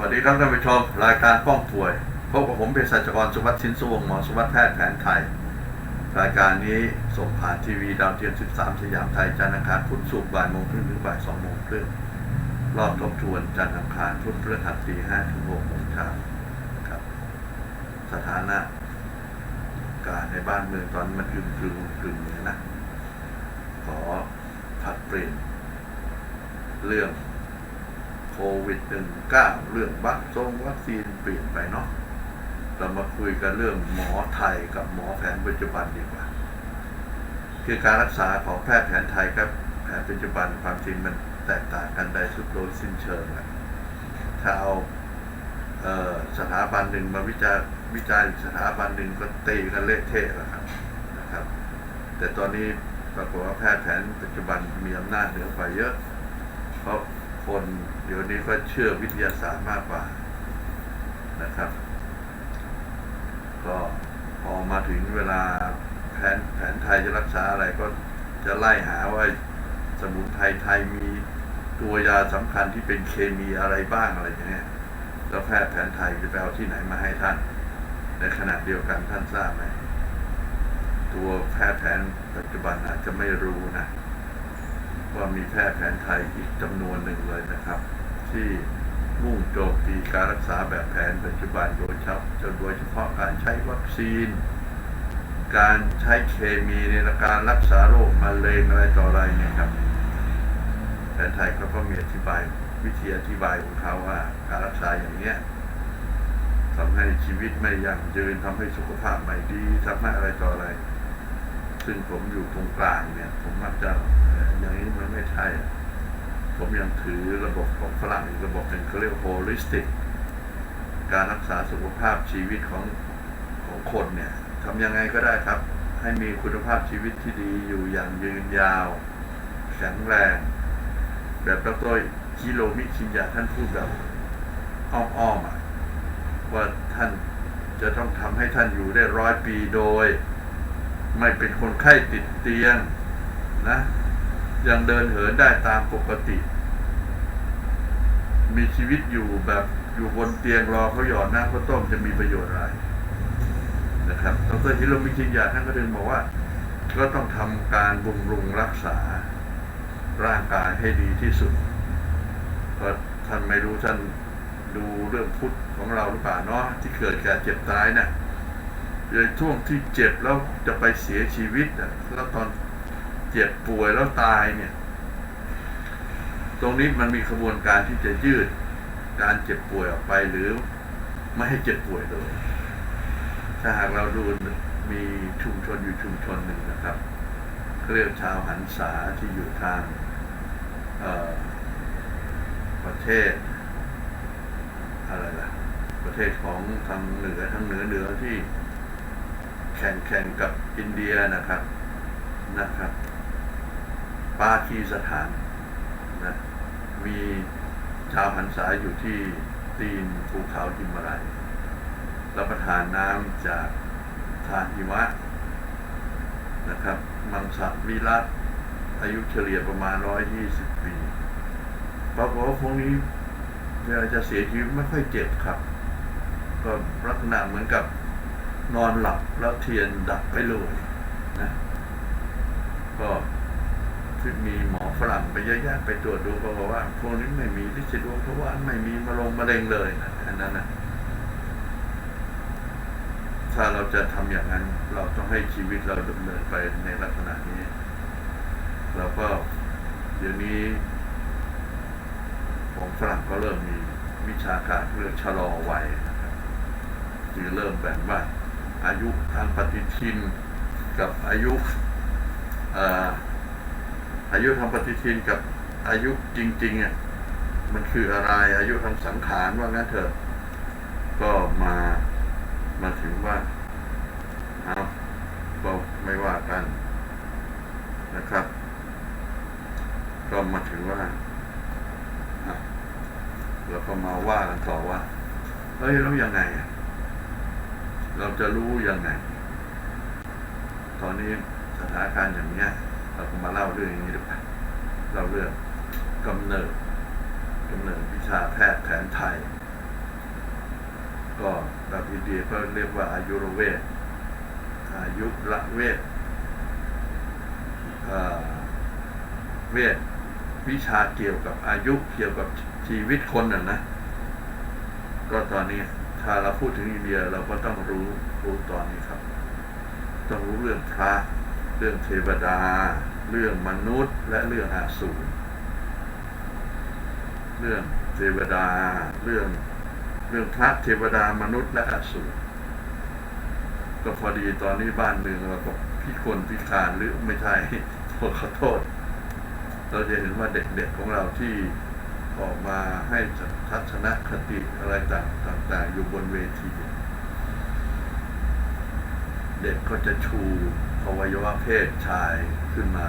วัสดีครับท่านผู้ชมรายการป้องป่วยพบกับผมเภสัชกรสุวัสดิ์ชินสุวงหมอสุวัสดิ์แพทย์แผนไทย รายการนี้ส่งผ่านทีวีดาวเทียม 13 สยามไทยจันทร์อังคารพุธศุกร์บ่ายโมงครึ่งถึงบ่าย2โมงครึ่งรอบทบทวนจันทร์อังคารพุธพฤหัสตี5ถึง6โมงเช้าครับ สถานะการในบ้านเมืองตอนนี้มันอึมครึมครึมเลยนะ ขอผัดเปลี่ยนเรื่อง โควิด -19 เรื่องวัคซงวัคซีนเปลี่ยนไปเนาะเรามาคุยกันเรื่องหมอไทยกับหมอแผนปัจจุบันดีกว่าคือการรักษาของแพทย์แผนไทยกับแผนปัจจุบันความจริงมันแตกต่างกันได้สุดโดยสิ้นเชิงอะถ้าเอาเออสถาบันหนึ่งมาวิจารวิจารสถาบันหนึ่งก็ตีกันเละเทะแล้วครับนะครับ แต่ตอนนี้ปรากฏว่าแพทย์แผนปัจจุบันมีอำนาจเหนือกว่าเยอะ เพราะ คนเดี๋ยวนี้ก็เชื่อวิทยาศาสตร์มากกว่านะครับ ก็พอมาถึงเวลาแผนแผนไทยจะรักษาอะไรก็จะไล่หาว่าสมุนไพรไทยมีตัวยาสำคัญที่เป็นเคมีอะไรบ้างอะไรอย่างเงี้ยแล้วแพทย์แผนไทยจะไปเอาที่ไหนมาให้ท่าน ในขณะเดียวกันท่านทราบไหมตัวแพทย์แผนปัจจุบันอาจจะไม่รู้นะ ว่ามีแพทย์แผนไทยอีกจำนวนหนึ่งเลยนะครับ ที่มุ่งโจมตีการรักษาแบบแผนปัจจุบันโดยเฉพาะโดยเฉพาะการใช้วัคซีน การใช้เคมีในการรักษาโรคมะเร็งอะไรต่ออะไรเนี่ยครับแผนไทยเขาก็มีอธิบายวิธีอธิบายของเขาว่าการรักษาอย่างเนี้ยทำให้ชีวิตไม่ยั่งยืนทำให้สุขภาพไม่ดีทำให้อะไรต่ออะไร ซึ่งผมอยู่ตรงกลางเนี่ย ผมมักจะ อย่างนี้มันไม่ใช่ ผมยังถือระบบของฝรั่งระบบหนึ่งเขาเรียกว่า holistic การรักษาสุขภาพชีวิตของของคนเนี่ยทำยังไงก็ได้ครับ ให้มีคุณภาพชีวิตที่ดีอยู่อย่างยืนยาว แข็งแรง แบบดรคิโรมิชินยาท่านพูดแบบอ้อมๆอะว่าท่านจะต้องทำให้ท่านอยู่ได้ร้อยปีโดย ไม่เป็นคนไข้ติดเตียงนะ ยังเดินเหินได้ตามปกติ มีชีวิตอยู่แบบอยู่บนเตียงรอเขาหยอดน้ำข้าวต้มจะมีประโยชน์อะไรนะครับดรฮิโรมิชิยาท่านก็ถึงบอกว่า ก็ต้องทำการบำรุงรักษาร่างกายให้ดีที่สุดก็ท่านไม่รู้ท่านดูเรื่องพุทธของเราหรือเปล่าเนาะที่เกิดแก่เจ็บตายเนี่ยในช่วงที่เจ็บแล้วจะไปเสียชีวิตอะแล้วตอน เจ็บป่วยแล้วตายเนี่ย ตรงนี้มันมีขบวนการที่จะยืดการเจ็บป่วยออกไปหรือไม่ให้เจ็บป่วยเลย ถ้าหากเราดูมีชุมชนอยู่ชุมชนหนึ่งนะครับเรียกชาวหันษาที่อยู่ทางประเทศอะไรล่ะ ประเทศของทางเหนือทางเหนือเหนือที่แข่งแข่งกับอินเดียนะครับนะครับ ปากีสถานนะมีชาวหันษาอยู่ที่ตีนภูเขาหิมาลัยรับประทานน้ำจากทานหิมะนะครับ มังสวิรัตอายุเฉลี่ยประมาณ 120 ปีปรากฏว่าพวกนี้เวลาจะเสียชีวิตไม่ค่อยเจ็บครับ ก็ลักษณะเหมือนกับนอนหลับแล้วเทียนดับไปเลยนะก็ ที่มีหมอฝรั่งไปเยอะแยะไปตรวจดูก็บอกว่าพวกนี้ไม่มีลิซิดวงทวาไม่มีมะลงมะเร็งเลยนะอันนั้นนะถ้าเราจะทำอย่างนั้น เราต้องให้ชีวิตเราดำเนินไปในลักษณะนี้ เราก็เดี๋ยวนี้ของฝรั่งก็เริ่มมีวิชาการเรื่องชะลอวัยนะครับคือเริ่มแบ่งว่าอายุทางปฏิทินกับอายุอ่อ อายุทางปฏิทินกับอายุจริงๆอะมันคืออะไรอายุทางสังขารว่างั้นเถอะ ก็มามาถึงว่าเอาก็ไม่ว่ากันนะครับ ก็มาถึงว่าแล้วก็มาว่ากันต่อว่าเฮ้ยแล้วยังไงอะเราจะรู้ยังไง ตอนนี้สถานการณ์อย่างเนี้ย เราก็มาเล่าเรื่องอย่างนี้ดีกว่าเล่าเรื่องกำเนิดกำเนิดวิชาแพทย์แผนไทย ก็ตามอินเดียก็เรียกว่าอายุรเวทอายุระเวทเวทวิชาเกี่ยวกับอายุเกี่ยวกับชีวิตคนน่ะนะ ก็ตอนนี้ถ้าเราพูดถึงอินเดียเราก็ต้องรู้รู้ตอนนี้ครับ ต้องรู้เรื่องพระ เรื่องเทวดา เรื่องมนุษย์ และเรื่องอาสูรเรื่องเทวดา เรื่องเรื่องพระเทวดามนุษย์และอสูรก็พอดีตอนนี้บ้านเมืองเราก็พิกลพิการหรือไม่ใช่ขอโทษ เราจะเห็นว่าเด็กๆของเราที่ออกมาให้ทัศนคติอะไรต่างๆอยู่บนเวที เด็กก็จะชู อวัยวะเพศชายขึ้นมา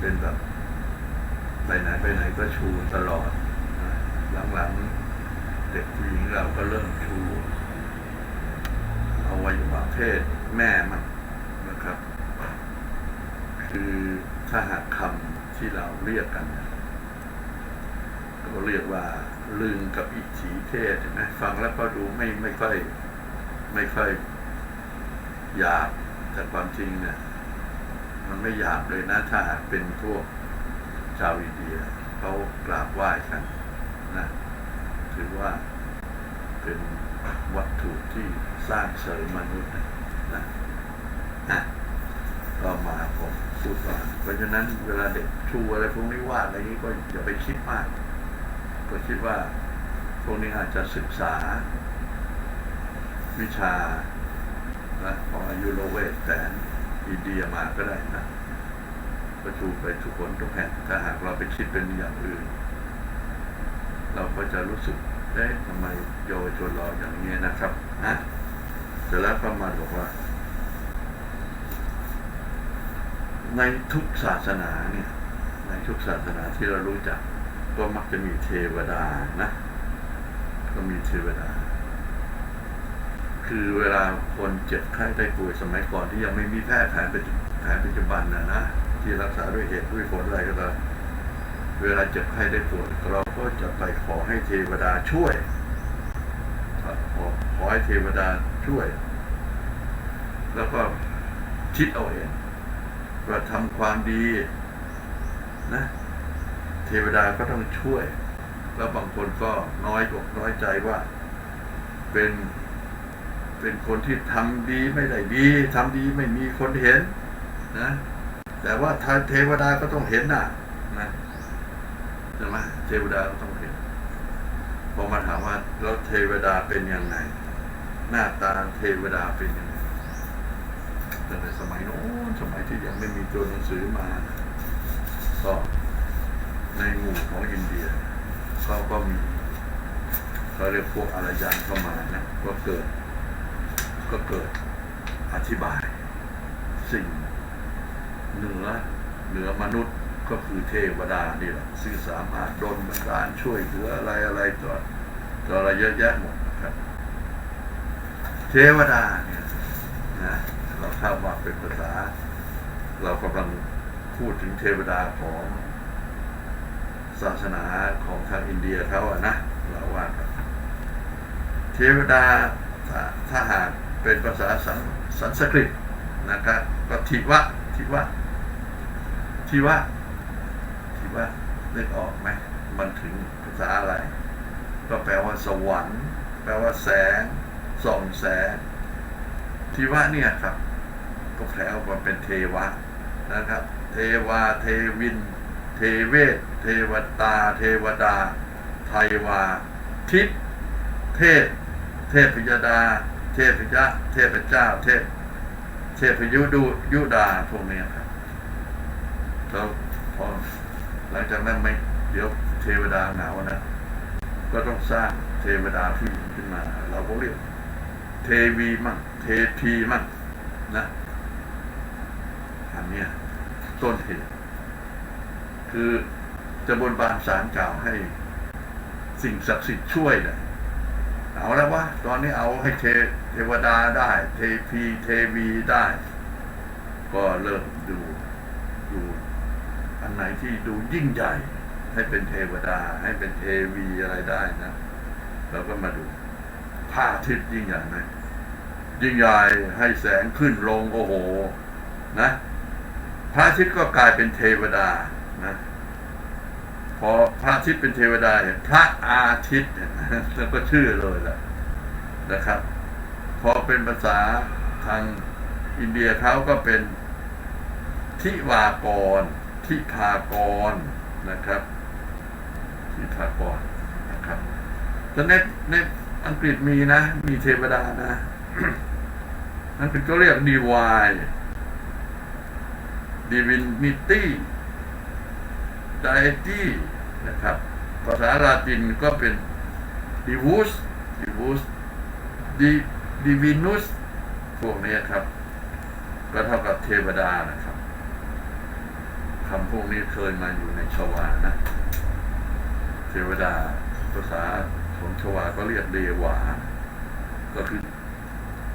เป็นแบบไปไหนไปไหนก็ชูตลอด หลังๆเด็กผู้หญิงเราก็เริ่มชูอวัยวะเพศแม่มันนะครับ คือถ้าหากคำที่เราเรียกกันเนี่ยก็เรียกว่าลึงกับอิทธิเพศนไหมฟังแล้วก็ดูไม่ไม่ค่อยไม่ค่อยหยาบแต่ความจริงเนี่ย มันไม่หยาบเลยนะ ถ้าหากเป็นพวกชาวอินเดียเขากราบไหว้กันนะถือว่าเป็นวัตถุที่สร้างเสริมมนุษย์นะนะนะก็มาผมพูดว่าเพราะฉะนั้นเวลาเด็กชูอะไรพวกนี้วาดอะไรนี้ก็อย่าไปคิดมาก ก็คิดว่าพวกนี้อาจจะศึกษา วิชานะของอายุโรเวทแต่ อินเดียมาก็ได้นะก็ชูไปทุกคนทุกแห่งถ้าหากเราไปคิดเป็นอย่างอื่น เราก็จะรู้สึกเอ๊ะทำไมเยาวชนเราอย่างนี้นะครับนะเสร็จแล้วก็มาบอกว่า ในทุกศาสนาเนี่ย ในทุกศาสนาที่เรารู้จัก ก็มักจะมีเทวดานะ ก็มีเทวดา คือเวลาคนเจ็บไข้ได้ป่วยสมัยก่อนที่ยังไม่มีแพทย์แผนปัจจุแผนปัจจุบันนะนะที่รักษาด้วยเหตุด้วยผลอะไรก็ตามเวลาเจ็บไข้ได้ป่วยเราก็จะไปขอให้เทวดาช่วยขอขอให้เทวดาช่วย แล้วก็คิดเอาเองว่าทำความดีนะเทวดาก็ต้องช่วย แล้วบางคนก็น้อยอกน้อยใจว่าเป็น เป็นคนที่ทำดีไม่ได้ดีทำดีไม่มีคนเห็นนะแต่ว่าทางเทวดาก็ต้องเห็นน่ะนะใช่ไหมเทวดาก็ต้องเห็นพอมาถามว่าแล้วเทวดาเป็นยังไง หน้าตาเทวดาเป็นยังไงแต่ในสมัยโน้นสมัยที่ยังไม่มีตัวหนังสือมาก็ในหมู่ของอินเดียเขาก็มีเขาเรียกพวกอารยันเข้ามานะก็เกิด ก็เกิดอธิบาย สิ่งเหนือเหนือมนุษย์ก็คือเทวดานี่แหละซึ่งสามารถดลบันดาลช่วยเหลืออะไรอะไรตัวตัวอะไรเยอะแยะหมดครับ เทวดาเนี่ยนะเราเข้ามาเป็นภาษา เรากำลังพูดถึงเทวดาของศาสนาของทางอินเดียเขาอะนะเราว่าเทวดาถ้าถ้าหาก เป็นภาษาสันสนสกฤตนะครับก็ทิวะทิวะทิวะทิวะนึกออกไหมมันถึงภาษาอะไร ก็แปลว่าสวรรค์ แปลว่าแสงส่องแสงทิวะเนี่ยครับ ก็แปลว่าเป็นเทวะนะครับ เทวาเทวิน เทเวศ เทวตา เทวดา ไทยวา ทิศเทพ เทพยดา ทพยะเทพเจ้า เทพ เทพยุดูยุดาพวกนี้ครับแล้วพอหลังจากนั้นไม่เดี๋ยวเทวดาหนาวนะ ก็ต้องสร้างเทวดาผู้หญิงขึ้นมา เราก็เรียก เทวีมั่งเทพีมั่งนะอันเนี้ยต้นเหตุคือจะบนบานสารกล่าวให้สิ่งศักดิ์สิทธิ์ช่วยเนี่ย เอาแล้ววะตอนนี้เอาให้เทเทวดาได้ เทพีเทวีได้ ก็เริ่มดูดูอันไหนที่ดูยิ่งใหญ่ ให้เป็นเทวดา ให้เป็นเทวีอะไรได้นะเราก็มาดูพระอาทิตย์ยิ่งใหญ่ไหมยิ่งใหญ่ให้แสงขึ้นลงโอ้โห นะพระอาทิตย์ก็กลายเป็นเทวดานะ พอพระอาทิตย์เป็นเทวดาเนี่ยพระอาทิตย์เนี่ยแล้วก็ชื่อเลยแหละนะครับ พอเป็นภาษาทางอินเดียเขาก็เป็นทิวากรทิพากรนะครับทิพากรนะครับแต่ในในอังกฤษมีนะ มีเทวดานะ อังกฤษก็เรียก divine divinity deity น ไดตี้นะครับ ภาษาลาตินก็เป็น divus divus di- divinus พวกนี้ครับ ก็เท่ากับเทวดานะครับคำพวกนี้เคยมาอยู่ในชวานะ เทวดาภาษาของชวาก็เรียกเดวา ก็คือ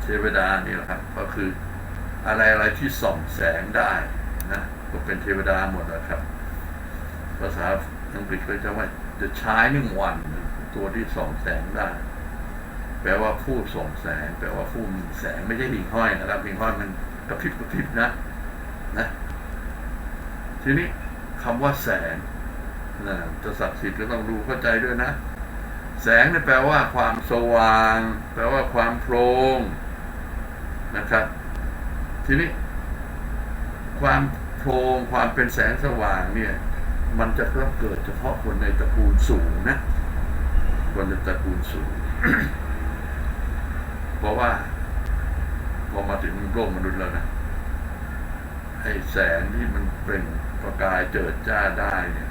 เทวดานี่แหละครับ ก็คืออะไรอะไรที่ส่องแสงได้นะ ก็เป็นเทวดาหมดแล้วครับ ภาษาอังกฤษก็จะว่า the shining one ตัวที่ส่องแสงได้ แปลว่าผู้ส่องแสง แปลว่าผู้มีแสงไม่ใช่หิ่งห้อยนะครับหิ่งห้อยมันกระพริบกระพริบนะนะทีนี้คำว่าแสงนะจะศักดิ์สิทธิ์ก็ต้องดูเข้าใจด้วยนะ แสงเนี่ยแปลว่าความสว่าง แปลว่าความโปร่งนะครับ ทีนี้ ความโพรงความเป็นแสงสว่างเนี่ย มันจะต้องเกิดเฉพาะคนในตระกูลสูงนะคนในตระกูลสูง เพราะว่า พอมาถึงโลกมนุษย์แล้วนะไอ้แสงที่มันเป็นประกายเจิดจ้าได้เนี่ย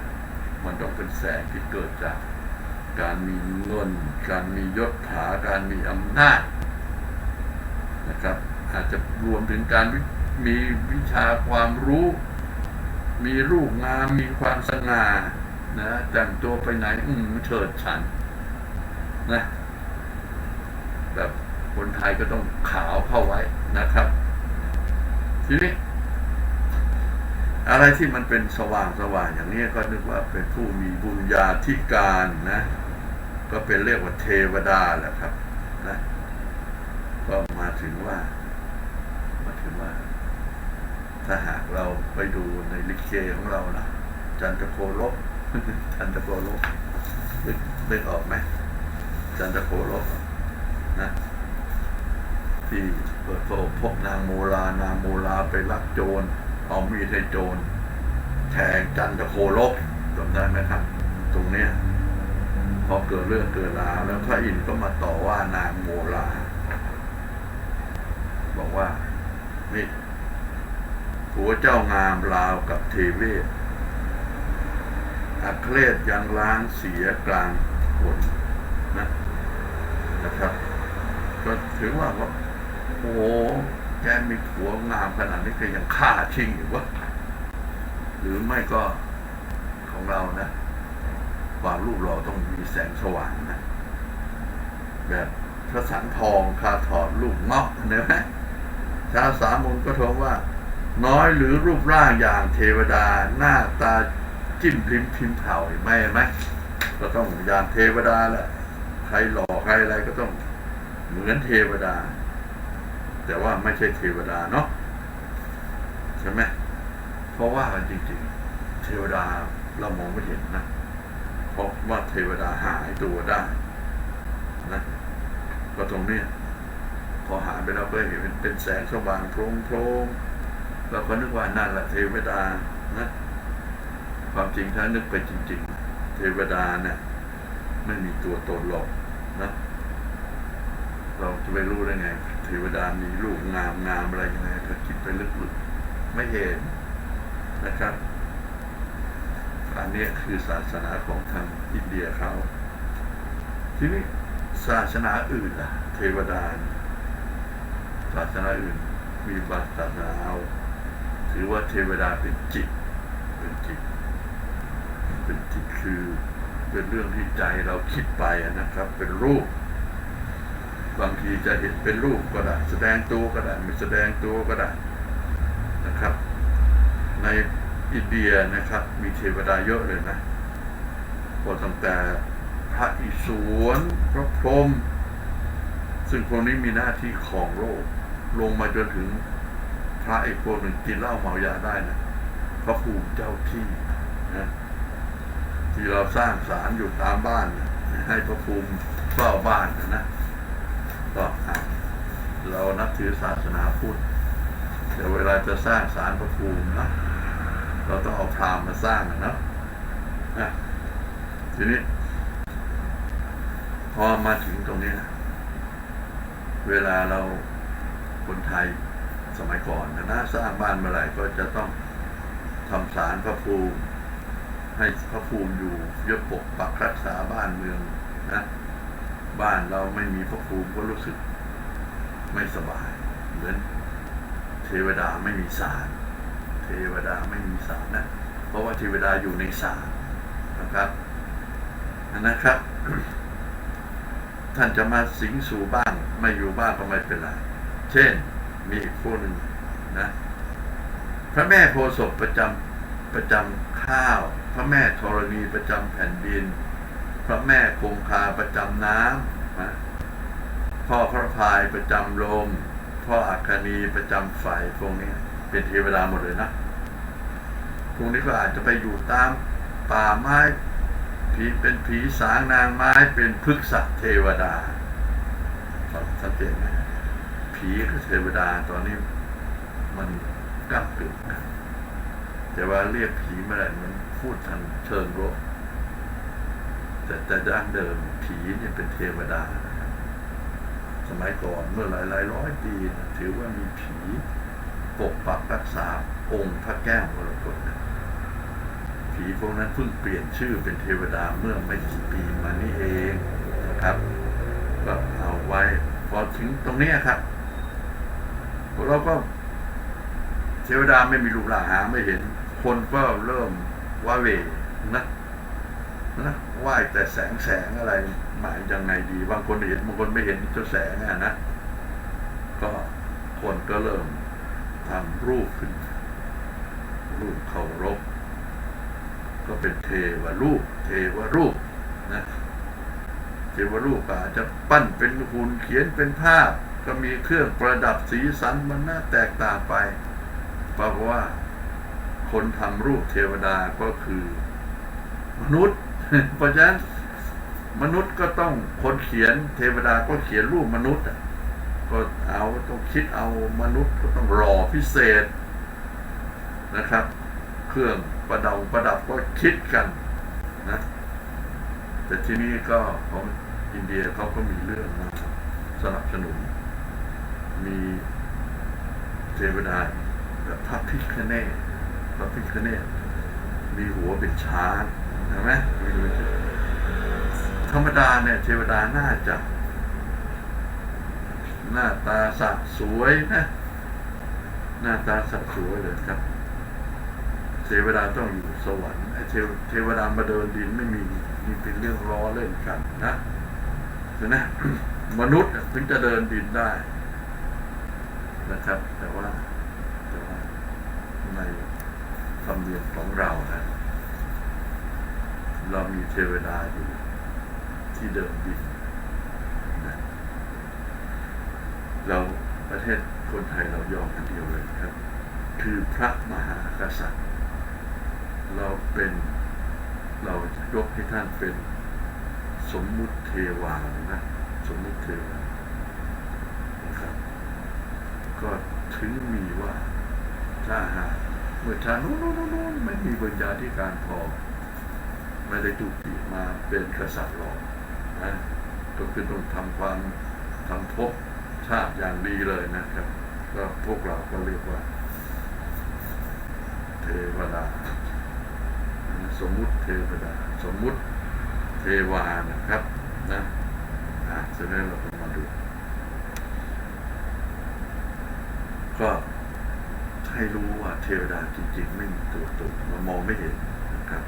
มันต้องเป็นแสงที่เกิดจาก การมีเงิน การมียศถาการมีอำนาจนะครับ อาจจะรวมถึงการมีวิชาความรู้ มีรูปงามมีความสง่านะแต่งตัวไปไหน อืมเฉิดฉันนะแบบคนไทยก็ต้องขาวเข้าไว้นะครับ ทีนี้อะไรที่มันเป็นสว่างสว่างอย่างนี้ก็นึกว่าเป็นผู้มีบุญญาธิการนะ ก็เป็นเรียกว่าเทวดาแหละครับนะก็มาถึงว่ามาถึงว่า ถ้าหากเราไปดูในลิเกของเรานะจันทโคลบจันทโคลบนึกนึกออกไหมจันทโคลบนะที่เปิดโลพบนางโมลานางโมลาไปลักโจรเอามีดให้โจรแทงจันทโคลบจำได้ไหมครับ ตรงเนี้ยพอเกิดเรื่องเกิดราวแล้วพระอินทร์ก็มาต่อว่านางโมลา บอกว่านี่ ผัวเจ้างามราวกับเทเวศอัคเลศยังล้างเสียกลางฝนนะนะครับ ก็ถือว่าว่าโอ้โหแกมีผัวงามขนาดนี้แกยังฆ่าชิงอยู่วะหรือไม่ก็ของเรานะ ความรูปเราต้องมีแสงสว่างนะ แบบพระสังทองคาถอดลูกเงาะเห็นไหมชาสามุนก็ทวงว่า น้อยหรือรูปร่างอย่างเทวดาหน้าตาจิ้มพิมพิมพ์เผาไม่ไหมก็ต้องอย่างเทวดาแหละใครหล่อใครอะไรก็ต้องเหมือนเทวดา แต่ว่าไม่ใช่เทวดาเนาะใช่ไหมเพราะว่าจริงๆ เทวดาเรามองไม่เห็นนะเพราะว่าเทวดาหายตัวได้นะก็ตรงเนี้ยพอหายไปแล้วก็เห็นเป็นแสงสว่างโพรงโพรง เราก็นึกว่านั่นแหละเทวดานะความจริงถ้านึกไปจริง ๆ เทวดาเนี่ยไม่มีตัวตนหรอกนะ เราจะไปรู้ได้ไง เทวดามีรูปงามงามอะไรยังไงถ้าคิดไปลึกๆไม่เห็นนะครับอันนี้คือศาสนาของทางอินเดียเขา ทีนี้ศาสนาอื่นล่ะ เทวดาศาสนาอื่น มีบางศาสนาเอา ถือว่าเทวดาเป็นจิต เป็นจิต เป็นจิตคือเป็นเรื่องที่ใจเราคิดไปนะครับ เป็นรูป บางทีจะเห็นเป็นรูปก็ได้แสดงตัวก็ได้ไม่แสดงตัวก็ได้นะครับ ในอินเดียนะครับ มีเทวดาเยอะเลยนะก็ตั้งแต่พระอิศวรพระพรหมซึ่งพวกนี้มีหน้าที่ของโลกลงมาจนถึง พระอีกพวกหนึ่งกินเหล้าเมายาได้นะพระภูมิเจ้าที่นะที่เราสร้างศาลอยู่ตามบ้านนะให้พระภูมิเฝ้าบ้านนะนะก็เรานับถือศาสนาพุทธแต่เวลาจะสร้างศาลพระภูมินะเราต้องเอาพราหมณ์มาสร้างนะนะนะทีนี้ พอมาถึงตรงนี้นะเวลาเราคนไทย สมัยก่อนนะนะสร้างบ้านเมื่อไหร่ก็จะต้องทำศาลพระภูมิให้พระภูมิอยู่ยกปกปักรักษาบ้านเมืองนะบ้านเราไม่มีพระภูมิก็รู้สึกไม่สบาย เหมือนเทวดาไม่มีศาลเทวดาไม่มีศาลนะ เพราะว่าเทวดาอยู่ในศาลนะครับนะครับ ท่านจะมาสิงสู่บ้านไม่อยู่บ้านก็ไม่เป็นไร เช่น มีอีกผู้หนึ่งนะพระแม่โพศพประจำประจำข้าว พระแม่ธรณีประจำแผ่นดิน พระแม่คงคาประจำน้ำนะพ่อพระพายประจำลมพ่ออัคคณีประจำไฟพวกนี้เป็นเทวดาหมดเลยนะพวกนี้ก็อาจจะไปอยู่ตามป่าไม้ผีเป็นผีสางนางไม้เป็นพฤกษเทวดาสังเกตไหม ผีกับเทวดาตอนนี้มันกลับกึ่งกันแต่ว่าเรียกผีเมื่อไหร่มันพูดทางเชิงโลกแต่แต่ดั้งเดิมผีเนี่ยเป็นเทวดานะครับสมัยก่อนเมื่อหลายหลายร้อยปีนะถือว่ามีผีปกปักรักษาองค์พระแก้วมรกตนะผีพวกนั้นเพิ่งเปลี่ยนชื่อเป็นเทวดาเมื่อไม่กี่ปีมานี้เองนะครับ ก็เอาไว้พอถึงตรงนี้ครับ เราก็เทวดาไม่มีรูปร่างหาไม่เห็น คนก็เริ่มว่าเวนะนะไหวแต่แสงแสงอะไรหมายยังไงดีบางคนเห็นบางคนไม่เห็นเจ้าแสงอะนะก็คนก็เริ่มทำรูปขึ้น รูปเคารพก็เป็นเทวรูป เทวรูปนะเทวรูปอาจจะปั้นเป็นหุ่นเขียนเป็นภาพ ก็มีเครื่องประดับสีสันมันน่าแตกต่างไปเพราะว่าคนทำรูปเทวดาก็คือ มนุษย์ เพราะฉะนั้นมนุษย์ก็ต้องคนเขียนเทวดาก็เขียนรูปมนุษย์ก็เอาต้องคิดเอามนุษย์ก็ต้องรอพิเศษนะครับ เครื่องประดับประดับก็คิดกันนะแต่ที่นี้ก็ของอินเดียเขาก็มีเรื่องสนับสนุน มีเทวดาแบบพระพิคเนตพระพิคเนตมีหัวเป็นช้างเห็นไหมธรรมดาเนี่ยเทวดาน่าจะหน้าตาสะสวยนะ หน้าตาสะสวยเลยครับ เทวดาต้องอยู่สวรรค์ไอ้เทวเทวดามาเดินดินไม่มีนี่เป็นเรื่องล้อเล่นกันนะใช่ไหมมนุษย์ถึงจะเดินดินได้ นะครับ แต่ว่าแต่ว่าในธรรมเนียมของเรานะ เรามีเทวดาอยู่ที่เดินดินนะเราประเทศคนไทยเรายอมกันเดียวเลยครับ คือพระมหากษัตริย์ เราเป็นเรายกให้ท่านเป็นสมมุติเทวานะสมมุติเทวานะครับ ก็ถึงมีว่าถ้าหากเมื่อชาตินู้นนู้นนู้นไม่มีปัญญาที่การพอ ไม่ได้ถูกปีมาเป็นกษัตริย์หรอกนะก็คือต้องทำความทำภพชาติอย่างดีเลยนะครับ ก็พวกเราก็เรียกว่า เทวดา สมมุติเทวดา สมมุติเทวานะครับนะอะฉะนั้นเรา ก็ให้รู้ว่าเทวดาจริงๆ ไม่มีตัวตนมันมองไม่เห็นนะครับ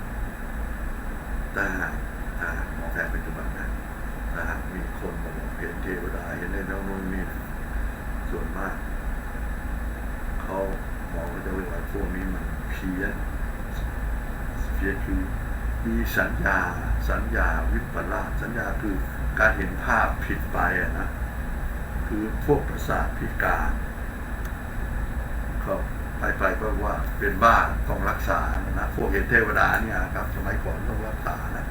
ถ้าหากถ้าหากมอแพทย์ปัจจุบันนะถ้าหากมีคนมาบอกเห็นเทวดาเห็นในน้องนู่นนี่ส่วนมากเขาหมอก็จะเรียกว่าพวกนี้มันเพี้ยนเพี้ยนคือมีสัญญา สัญญาวิปลาสสัญญาคือการเห็นภาพผิดไปอะนะ คือพวกประสาทพิการ เขาไปไปก็ว่าเป็นบ้าต้องรักษานะพวกเห็นเทวดาเนี่ยครับสมัยก่อนต้องรักษานะ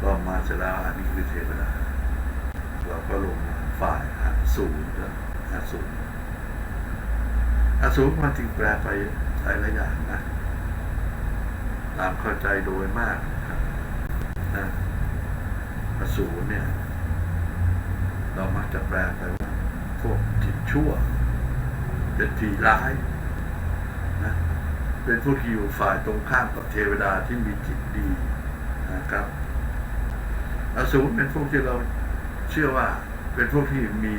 ก็มาเสร็จแล้วอันนี้คือเทวดาเราก็ลงฝ่ายอสูรแล้วอสูรอสูรมันจึงแปลไปหลายหลายอย่างนะตามเข้าใจโดยมากนะอสูรเนี่ย เรามักจะแปลไปว่าพวกจิตชั่ว เป็นผีร้ายนะเป็นพวกที่อยู่ฝ่ายตรงข้ามกับเทวดาที่มีจิตดีนะครับอสูรเป็นพวกที่เราเชื่อว่าเป็นพวกที่มี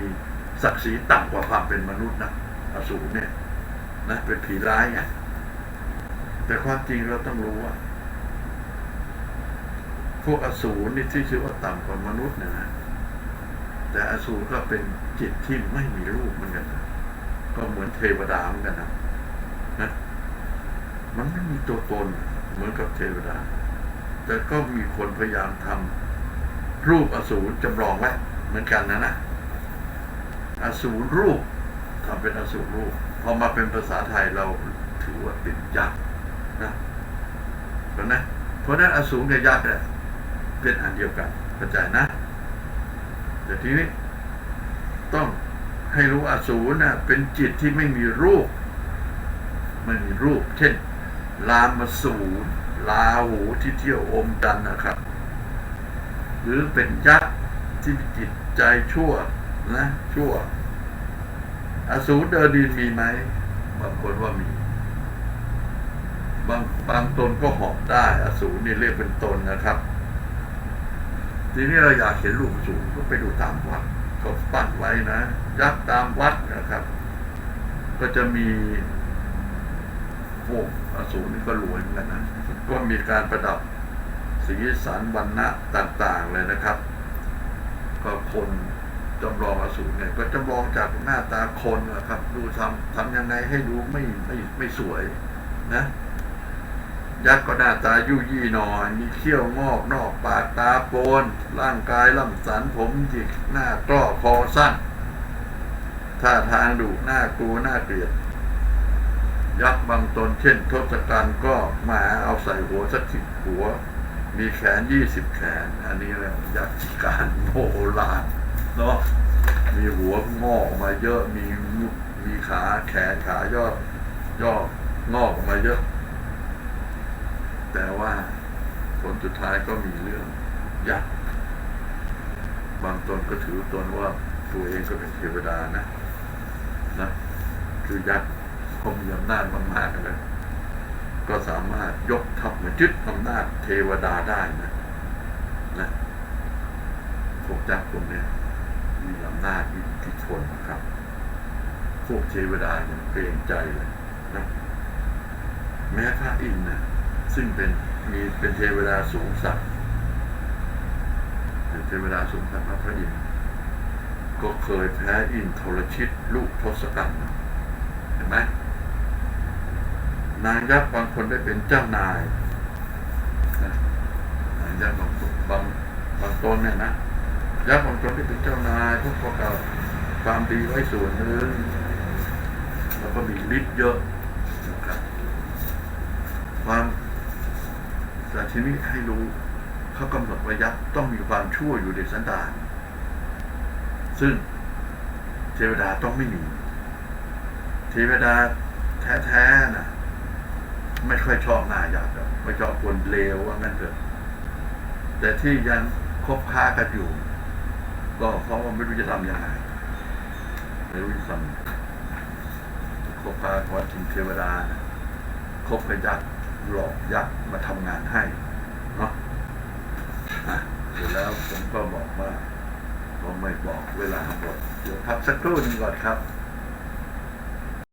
ศักดิ์ศรีต่ำกว่าความเป็นมนุษย์นะอสูรเนี่ยนะเป็นผีร้ายไงแต่ความจริงเราต้องรู้ว่า พวกอสูรนี่ที่ชื่อว่าต่ำกว่ามนุษย์เนยนะแต่อสูรก็เป็นจิตที่ไม่มีรูปเหมือนกันนะ ก็เหมือนเทวดาเหมือนกันนะนะมันไม่มีตัวตนเหมือนกับเทวดา แต่ก็มีคนพยายามทำรูปอสูรจำลองไว้เหมือนกันนะนะอสูรรูปทำเป็นอสูรรูปพอมาเป็นภาษาไทยเราถือว่าเป็นยักษ์นะเพราะนะเพราะนั้นอสูรกับยักษ์เนี่ยเป็นอันเดียวกันเข้าใจนะแต่ทีนี้ต้อง ให้รู้อสูรนะเป็นจิตที่ไม่มีรูป ไม่มีรูป เช่น ลามาสูรลาหูที่เที่ยวอมจันนะครับ หรือเป็นยักษ์ที่มีจิตใจชั่วนะชั่ว อสูรเดินดินมีไหมบางคนว่ามี บางบางตนก็หอบได้ อสูรนี่เรียกเป็นตนนะครับ ทีนี้เราอยากเห็นรูปอสูรก็ไปดูตามวัด เขาปั้นไว้นะยักษ์ตามวัดนะครับ ก็จะมีพวกอสูรนี่ก็รวยเหมือนกันนะก็มีการประดับสีสันวันณะต่าง ๆเลยนะครับ ก็คนจำลองอสูรเนี่ยก็จำลองจากหน้าตาคนนะครับ ดูทำทำยังไงให้ดูไม่ไม่ไม่สวยนะ ยักษ์ก็หน้าตายุ่ยี่หนอย มีเขี้ยวงอกนอกปากตาโปน ร่างกายล่ำสันผมหยิกหน้ากล้อคอสั้นท่าทางดุหน้ากลัวหน้าเกลียด ยักษ์บางตนเช่นทศกัณฐ์ก็มาเอาใส่หัวสักสิบหัว มีแขนยี่สิบแขน อันนี้แหละยักษ์การโบราณเนาะมีหัวงอกมาเยอะมีมีขาแขนขายอดย่องอกมาเยอะ แต่ว่าผลสุดท้ายก็มีเรื่องยักษ์บางตนก็ถือตนว่าตัวเองก็เป็นเทวดานะนะคือยักษ์เขามีอำนาจมากๆเลยก็สามารถยกทัพมายึดอำนาจเทวดาได้นะนะพวกยักษ์พวกนี้มีอำนาจมีอิทธิพลนะครับ พวกเทวดาอย่างเกรงใจเลยนะแม้พระอินทร์นะ ซึ่งเป็นมีเป็นเทวดาสูงสักเป็นเทวดาสูงสักพระอินทร์ก็เคยแพ้อินทรชิตลูกทศกัณฐ์เห็นไหมนางยักษ์บางคนได้เป็นเจ้านายนางยักษ์บางบางบางตนเนี่ยนะยักษ์บางตนได้เป็นเจ้านายพวกพวกเราความดีไว้ส่วนหนึ่งแล้วก็มีฤทธิ์เยอะนะครับความ แต่ทีนี้ให้รู้เขากำหนดไว้ยักษ์ต้องมีความชั่วอยู่ในสันดานซึ่งเทวดาต้องไม่มีเทวดาแท้ๆนะไม่ค่อยชอบหน้ายักไม่ชอบคนเลวว่างั้นเถอะ แต่ที่ยังคบค้ากันอยู่ ก็เพราะว่าไม่รู้จะทำยังไงไม่รู้จะทำคบค้าเพราะจริงเทวดานะคบกับยักษ์ หลอกยักษ์มาทำงานให้เนาะอะเสร็จแล้วผมก็บอกว่าผมไม่บอกเวลาหมดเดี๋ยวพักสักครู่หนึงก่อนครับ